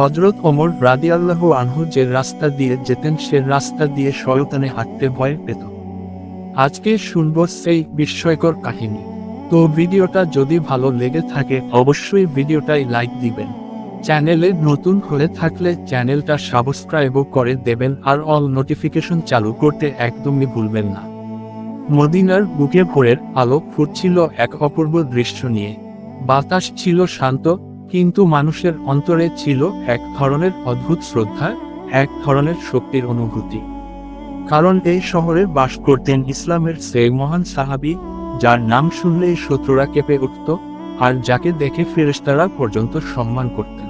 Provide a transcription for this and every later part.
হজরত ওমর রাদি আল্লাহ আনহু যে রাস্তা দিয়ে যেতেন, সে রাস্তা দিয়ে শয়তানে হাঁটতে ভয় পেত। আজকে শুনব সেই বিস্ময়কর কাহিনী। তো ভিডিওটা যদি ভালো লেগে থাকে, অবশ্যই ভিডিওটাই লাইক দিবেন। চ্যানেলে নতুন হয়ে থাকলে চ্যানেলটা সাবস্ক্রাইবও করে দেবেন, আর অল নোটিফিকেশন চালু করতে একদমই ভুলবেন না। মদিনার বুকে ভোরের আলো ফুটছিল এক অপূর্ব দৃশ্য নিয়ে। বাতাস ছিল শান্ত কিন্তু মানুষের অন্তরে ছিল এক ধরনের অদ্ভুত শ্রদ্ধা, এক ধরনের শক্তির অনুভূতি। কারণ এই শহরে বাস করতেন ইসলামের সেই মহান সাহাবী, যার নাম শুনলেই শত্রুরা কেঁপে উঠত আর যাকে দেখে ফেরেশতারা পর্যন্ত সম্মান করতেন।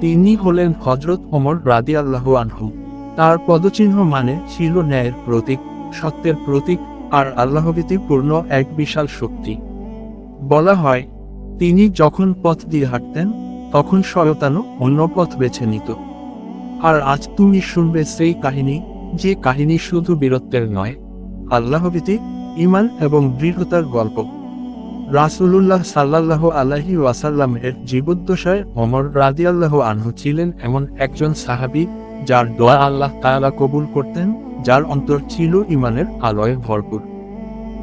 তিনি হলেন হজরত ওমর রাদি আল্লাহ আনহু। তার পদচিহ্ন মানে ছিল ন্যায়ের প্রতীক, সত্যের প্রতীক আর আল্লাহভীতিপূর্ণ এক বিশাল শক্তি। বলা হয় তিনি যখন পথ দিয়ে হাঁটতেন, তখন শয়তানও অন্য পথ বেছে নিত। আর আজ তুমি শুনবে সেই কাহিনী, যে কাহিনী শুধু বীরত্বের নয় আল্লাহভীতি ইমান এবং দৃঢ়তার গল্প। রাসূলুল্লাহ সাল্লাল্লাহু আলাইহি ওয়াসাল্লাম এর জীবদ্দশায় ওমর রাদিয়াল্লাহু আনহু ছিলেন এমন একজন সাহাবী, যার দোয়া আল্লাহ তাআলা কবুল করতেন, যার অন্তর ছিল ইমানের আলোয় ভরপুর।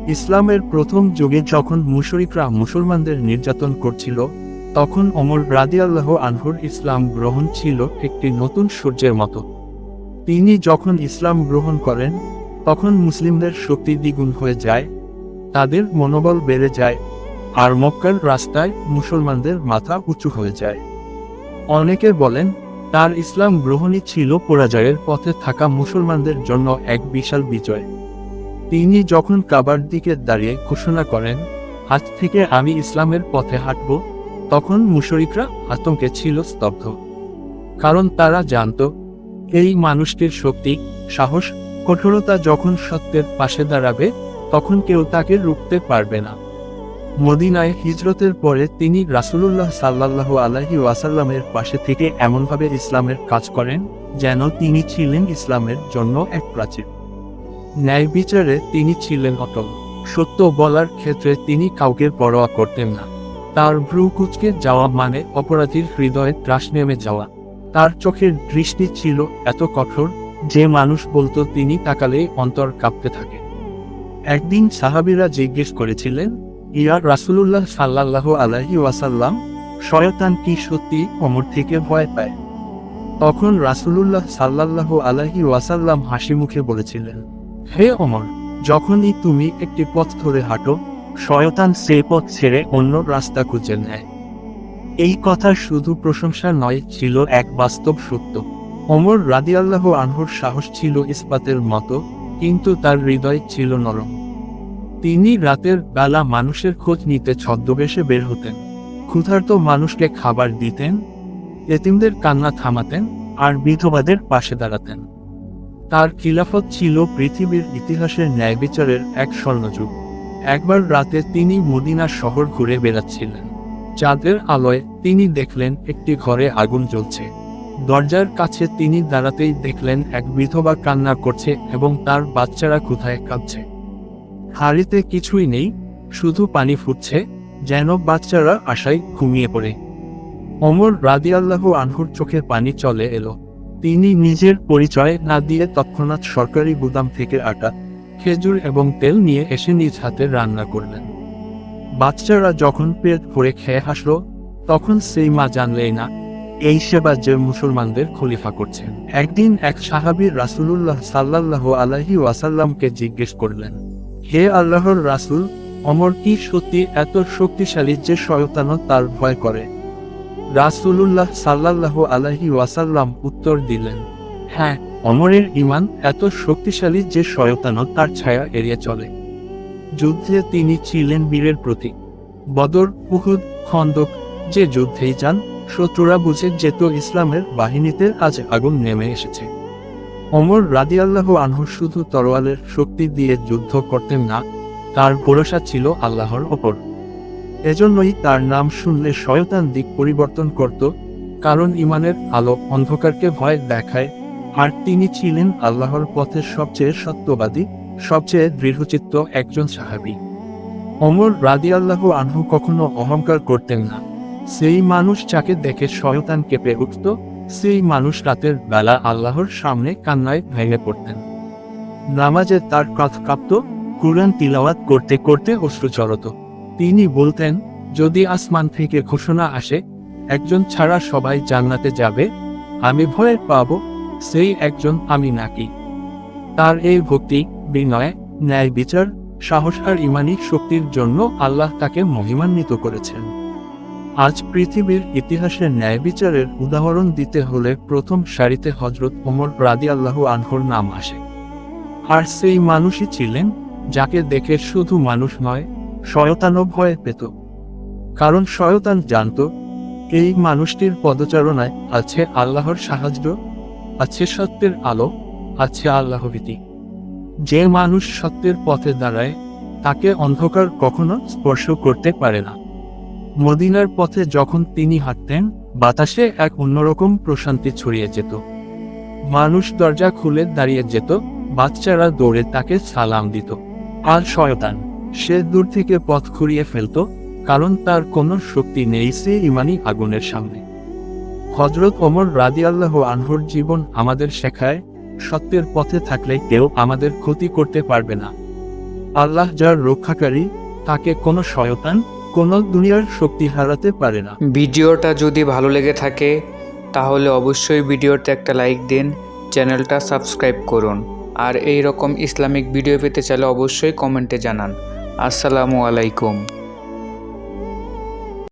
ইসলামের প্রথম যুগে যখন মুশরিকরা মুসলমানদের নির্যাতন করছিল, তখন ওমর রাদিয়াল্লাহু আনহুর ইসলাম গ্রহণ ছিল একটি নতুন সূর্যের মতো। তিনি যখন ইসলাম গ্রহণ করেন, তখন মুসলিমদের শক্তি দ্বিগুণ হয়ে যায়, তাদের মনোবল বেড়ে যায়, আর মক্কার রাস্তায় মুসলমানদের মাথা উঁচু হয়ে যায়। অনেকে বলেন, তার ইসলাম গ্রহণই ছিল পরাজয়ের পথে থাকা মুসলমানদের জন্য এক বিশাল বিজয়। তিনি যখন কাবার দিকে দাঁড়িয়ে ঘোষণা করেন, আজ থেকে আমি ইসলামের পথে হাঁটব, তখন মুশরিকরা আতঙ্কে ছিল স্তব্ধ। কারণ তারা জানত, এই মানুষটির শক্তি, সাহস, কঠোরতা যখন সত্যের পাশে দাঁড়াবে, তখন কেউ তাকে রুখতে পারবে না। মদিনায় হিজরতের পরে তিনি রাসূলুল্লাহ সাল্লাল্লাহু আলাইহি ওয়াসাল্লামের পাশে থেকে এমনভাবে ইসলামের কাজ করেন, যেন তিনি ছিলেন ইসলামের জন্য এক প্রাচীর। ন্যায় বিচারে তিনি ছিলেন অটল। সত্য বলার ক্ষেত্রে তিনি কাউকে পরোয়া করতেন না। তার ভ্রু কুচকে যাওয়া মানে অপরাধীর হৃদয়ে ত্রাস নেমে যাওয়া। তার চোখের দৃষ্টি ছিল এত কঠোর যে মানুষ বলতো তিনি তাকালেই অন্তর কাঁপতে থাকে। একদিন সাহাবিরা জিজ্ঞেস করেছিলেন, ইয়া রাসূলুল্লাহ সাল্লাল্লাহু আলাইহি ওয়াসাল্লাম, শয়তান কি সত্যি অমর থেকে ভয় পায়? তখন রাসূলুল্লাহ সাল্লাল্লাহু আলাইহি ওয়াসাল্লাম হাসি মুখে বলেছিলেন হে অমর যখনই তুমি একটি পথ ধরে হাঁটো, শয়তান সে পথ ছেড়ে অন্য রাস্তা খুঁজে নেয়। এই কথা শুধু প্রশংসা নয়, ছিল এক বাস্তব সত্য। অমর রাদিয়াল্লাহ আনহুর সাহস ছিল ইস্পাতের মতো, কিন্তু তার হৃদয় ছিল নরম। তিনি রাতের বেলা মানুষের খোঁজ নিতে ছদ্মবেশে বের হতেন। ক্ষুধার্ত মানুষকে খাবার দিতেন, এতিমদের কান্না থামাতেন, আর বিধবাদের পাশে দাঁড়াতেন। তার খিলাফত ছিল পৃথিবীর ইতিহাসের ন্যায় বিচারের এক স্বর্ণযুগ। একবার রাতে তিনি মদিনা শহর ঘুরে বেড়াচ্ছিলেন। চাঁদের আলোয় তিনি দেখলেন একটি ঘরে আগুন জ্বলছে। দরজার কাছে তিনি দাঁড়াতেই দেখলেন এক বিধবা কান্না করছে এবং তার বাচ্চারা কোথায় কাঁদছে। হাড়িতে কিছুই নেই, শুধু পানি ফুটছে, যেন বাচ্চারা আশায় ঘুমিয়ে পড়ে। অমর রাদিয়াল্লাহ আনহুর চোখে পানি চলে এলো। তিনি নিজের পরিচয় না দিয়ে তৎক্ষণাৎ সরকারি গুদাম থেকে আটা, খেজুর এবং তেল নিয়ে এসে নিজ হাতে রান্না করলেন। বাচ্চারা যখন পেট ভরে খেয়ে হাসলো, তখন সেই মা জানলেই না, এই সেবা যে মুসলমানদের খলিফা করছেন। একদিন এক সাহাবীর রাসূলুল্লাহ সাল্লাল্লাহ আলাইহি ওয়াসাল্লামকে জিজ্ঞেস করলেন, হে আল্লাহর রাসুল, অমর কি সত্যি এত শক্তিশালী যে শয়তানও তার ভয় করে? রাসূলুল্লাহ সাল্লাল্লাহ আলাইহি ওয়াসাল্লাম উত্তর দিলেন হ্যাঁ অমরের ইমান এত শক্তিশালী যে শয়তানও তার ছায়া এড়িয়ে চলে। যুদ্ধে তিনি ছিলেন বীরের প্রতীক। বদর, উহুদ, খন্দক, যে যুদ্ধেই যান, শত্রুরা বুঝে যেত ইসলামের বাহিনীতে আজ আগুন নেমে এসেছে। অমর রাদিয়াল্লাহু আনহু শুধু তরোয়ালের শক্তি দিয়ে যুদ্ধ করতেন না, তার ভরসা ছিল আল্লাহর ওপর। এজন্যই তার নাম শুনলে শয়তান দিক পরিবর্তন করত কারণ ইমানের আলো অন্ধকারকে ভয় দেখায়। আর তিনি ছিলেন আল্লাহর পথের সবচেয়ে সত্যবাদী, সবচেয়ে দৃঢ়চিত্ত একজন সাহাবী। অমর রাদিয়াল্লাহু আনহু কখনো অহংকার করতেন না। সেই মানুষ যাকে দেখে শয়তান কেঁপে উঠত, সেই মানুষ রাতের বেলা আল্লাহর সামনে কান্নায় ভেঙে পড়তেন। নামাজে তার কাঁধ কাঁপত, কুরআন তিলাওয়াত করতে করতে অশ্রু চড়ত তিনি বলতেন, যদি আসমান থেকে ঘোষণা আসে একজন ছাড়া সবাই জান্নাতে যাবে? আমি ভয় পাব, সেই একজন আমি নাকি? তার এই ভক্তি, বিনয়, ন্যায় বিচার, সাহস আর ইমানি শক্তির জন্য আল্লাহ তাকে মহিমান্বিত করেছেন। আজ পৃথিবীর ইতিহাসে ন্যায় বিচারের উদাহরণ দিতে হলে প্রথম সারিতে হজরত ওমর রাদি আল্লাহ আনহর নাম আসে। আর সেই মানুষই ছিলেন, যাকে দেখে শুধু মানুষ নয়, শয়তানও ভয় পেত। কারণ শয়তান জানত এই মানুষটির পদচারণায় আছে আল্লাহর সাহায্য, আছে সত্যের আলো, আছে আল্লাহভীতি। যে মানুষ সত্যের পথে দাঁড়ায়, তাকে অন্ধকার কখনো স্পর্শ করতে পারে না। মদিনার পথে যখন তিনি হাঁটতেন, বাতাসে এক অন্যরকম প্রশান্তি ছড়িয়ে যেত। মানুষ দরজা খুলে দাঁড়িয়ে যেত, বাচ্চারা দৌড়ে তাকে সালাম দিত। আর শয়তান, সে দূর থেকে পথ খুঁড়িয়ে ফেলত কারণ তার কোনো শক্তি নেই সে ইমানি আগুনের সামনে। হজরত ওমর রাদিয়াল্লাহ আনহুর জীবন আমাদের শেখায়, সত্যের পথে থাকলে কেউ আমাদের ক্ষতি করতে পারবে না। আল্লাহ যার রক্ষাকারী, তাকে কোনো শয়তান, কোনো দুনিয়ার শক্তি হারাতে পারে না। ভিডিওটা যদি ভালো লেগে থাকে, তাহলে অবশ্যই ভিডিওতে একটা লাইক দিন, চ্যানেলটা সাবস্ক্রাইব করুন। আর এই রকম ইসলামিক ভিডিও পেতে চাইলে অবশ্যই কমেন্টে জানান। আসসালামু আলাইকুম।